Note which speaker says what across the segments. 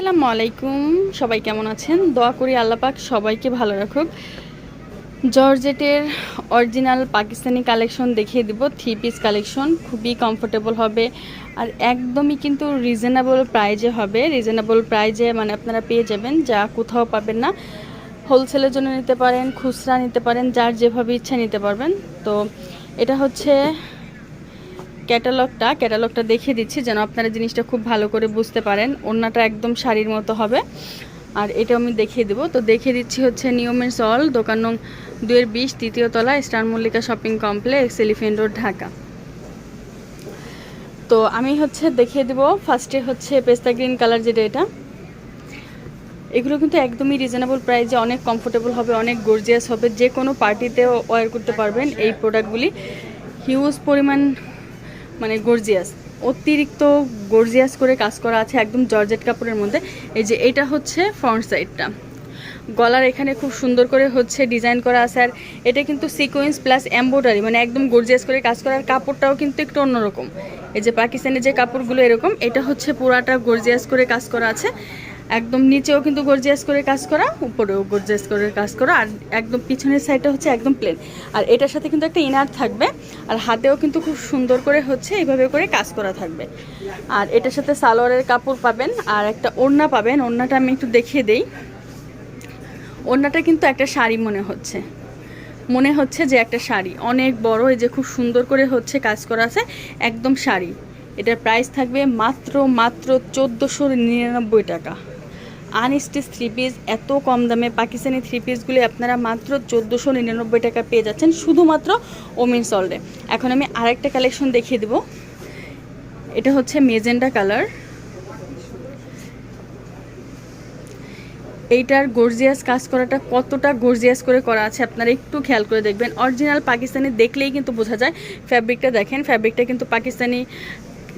Speaker 1: আসসালামু আলাইকুম। সবাই কেমন আছেন? দোয়া করি আল্লাপাক সবাইকে ভালো রাখুক। জর্জেটের অরিজিনাল পাকিস্তানি কালেকশন দেখিয়ে দিব। থ্রি পিস কালেকশন, খুবই কমফোর্টেবল হবে। আর একদমই কিন্তু রিজনেবল প্রাইজে হবে। রিজনেবল প্রাইজে মানে আপনারা পেয়ে যাবেন, যা কোথাও পাবেন না। হোলসেলের জন্য নিতে পারেন, খুচরা নিতে পারেন, যার যেভাবে ইচ্ছা নিতে পারবেন। তো এটা হচ্ছে ক্যাটালগটা ক্যাটালগটা দেখিয়ে দিচ্ছি যেন আপনারা জিনিসটা খুব ভালো করে বুঝতে পারেন। ওড়নাটা একদম শাড়ির মতো হবে। আর এটা আমি দেখিয়ে দেবো। তো দেখিয়ে দিচ্ছি হচ্ছে নিয়মের সল দোকান নং দুয়ের বিশ, তৃতীয় তলা, star Mallika shopping complex elephant road Dhaka. তো আমি হচ্ছে দেখিয়ে দেবো। ফার্স্টে হচ্ছে পেস্তা গ্রিন কালার যেটা এটা। এগুলো কিন্তু একদমই রিজনেবল প্রাইসে অনেক কমফোর্টেবল হবে, অনেক গর্জিয়াস হবে। যে কোনো পার্টিতেও ওয়ার করতে পারবেন এই প্রোডাক্টগুলি হিউজ পরিমাণ মানে গর্জিয়াস অতিরিক্ত গর্জিয়াস করে কাজ করা আছে একদম জর্জেট কাপড়ের মধ্যে। এই যে এটা হচ্ছে ফ্রন্ট সাইডটা গলার এখানে খুব সুন্দর করে হচ্ছে ডিজাইন করা আছে আর এটা কিন্তু সিকোয়েন্স প্লাস এম্ব্রয়ডারি মানে একদম গর্জিয়াস করে কাজ করার কাপড়টাও কিন্তু একটু অন্যরকম। এই যে পাকিস্তানের যে কাপড়গুলো এরকম, এটা হচ্ছে পুরাটা গর্জিয়াস করে কাজ করা আছে। একদম নিচেও কিন্তু গর্জিয়াস করে কাজ করা, উপরেও গর্জিয়াস করে কাজ করা, আর একদম পিছনের সাইডটা হচ্ছে একদম প্লেন আর এটার সাথে কিন্তু একটা ইনার থাকবে, আর হাতেও কিন্তু খুব সুন্দর করে হচ্ছে এইভাবে করে কাজ করা থাকবে। আর এটার সাথে সালোয়ারের কাপড় পাবেন, আর একটা ওড়না পাবেন, ওড়নাটা আমি একটু দেখিয়ে দেই। ওড়নাটা কিন্তু একটা শাড়ি মনে হচ্ছে। মনে হচ্ছে যে একটা শাড়ি। অনেক বড়, এই যে খুব সুন্দর করে হচ্ছে কাজ করা আছে, একদম শাড়ি। এটার প্রাইস থাকবে মাত্র মাত্র চোদ্দোশো নিরানব্বই টাকা। আনস্টিচ থ্রি পিস এত কম দামে পাকিস্তানি থ্রি পিসগুলি আপনারা মাত্র চোদ্দোশো নিরানব্বই টাকা পেয়ে যাচ্ছেন, শুধুমাত্র ওমেন সল্টে এখন আমি আরেকটা কালেকশন দেখিয়ে দেবো। এটা হচ্ছে মেজেন্ডা কালার। এইটার গর্জিয়াস কাজ করাটা কতটা গর্জিয়াস করে করা আছে আপনারা একটু খেয়াল করে দেখবেন। অরিজিনাল পাকিস্তানি দেখলেই কিন্তু বোঝা যায়। ফ্যাব্রিকটা দেখেন ফ্যাব্রিকটা কিন্তু পাকিস্তানি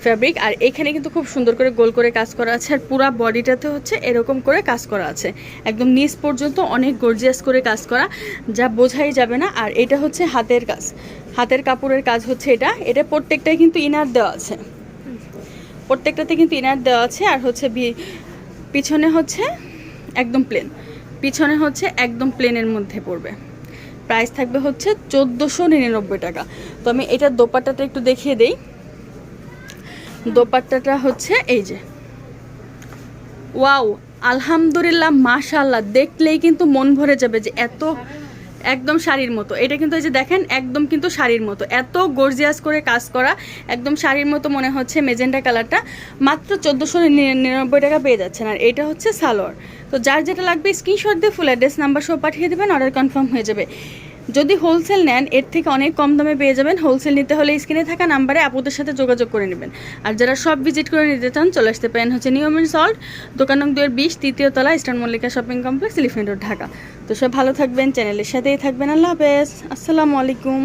Speaker 1: ফ্যাব্রিক আর এখানে কিন্তু খুব সুন্দর করে গোল করে কাজ করা আছে, আর পুরো বডিটাতে হচ্ছে এরকম করে কাজ করা আছে। একদম নিচ পর্যন্ত অনেক গর্জিয়াস করে কাজ করা, যা বোঝাই যাবে না, আর এটা হচ্ছে হাতের কাজ। হাতের কাপড়ের কাজ হচ্ছে এটা এটা প্রত্যেকটাই কিন্তু ইনার দেওয়া আছে। প্রত্যেকটাতে কিন্তু ইনার দেওয়া আছে, আর হচ্ছে পিছনে হচ্ছে একদম প্লেন পিছনে হচ্ছে একদম প্লেনের মধ্যে পড়বে। প্রাইস থাকবে হচ্ছে চোদ্দোশো নিরানব্বই টাকা। তো আমি এটার দোপাট্টাটা একটু দেখিয়ে দেই। দোপাট্টাটা হচ্ছে এই যে। ওয়াও, আলহামদুলিল্লাহ মাশাল্লাহ দেখলেই কিন্তু মন ভরে যাবে যে এত একদম শাড়ির মতো। এটা কিন্তু এই যে দেখেন, একদম কিন্তু শাড়ির মতো। এত গর্জিয়াস করে কাজ করা, একদম শাড়ির মতো মনে হচ্ছে মেজেন্টা কালারটা। মাত্র চোদ্দোশো নিরানব্বই টাকা পেয়ে যাচ্ছেন। আর এটা হচ্ছে সালোয়ার। তো যার যেটা লাগবে স্ক্রিনশট দিয়ে ফুল অ্যাড্রেস নাম্বার সহ পাঠিয়ে দেবেন অর্ডার কনফার্ম হয়ে যাবে। যদি হোলসেল নেন, এর থেকে অনেক কম দামে পেয়ে যাবেন। হোলসেল নিতে হলে স্ক্রিনে থাকা নাম্বারে আপুদের সাথে যোগাযোগ করে নেবেন। আর যারা সব ভিজিট করে নিতে চান, চলে আসতে পারেন হচ্ছে নিয়মিন সল্ট দোকান নং দুয়ের বিশ, তৃতীয় তলা eastern Mallika shopping complex elephant road Dhaka. তো সব ভালো থাকবেন চ্যানেলের সাথেই থাকবেন। আল্লাহ হাফেজ। আসসালামু আলাইকুম।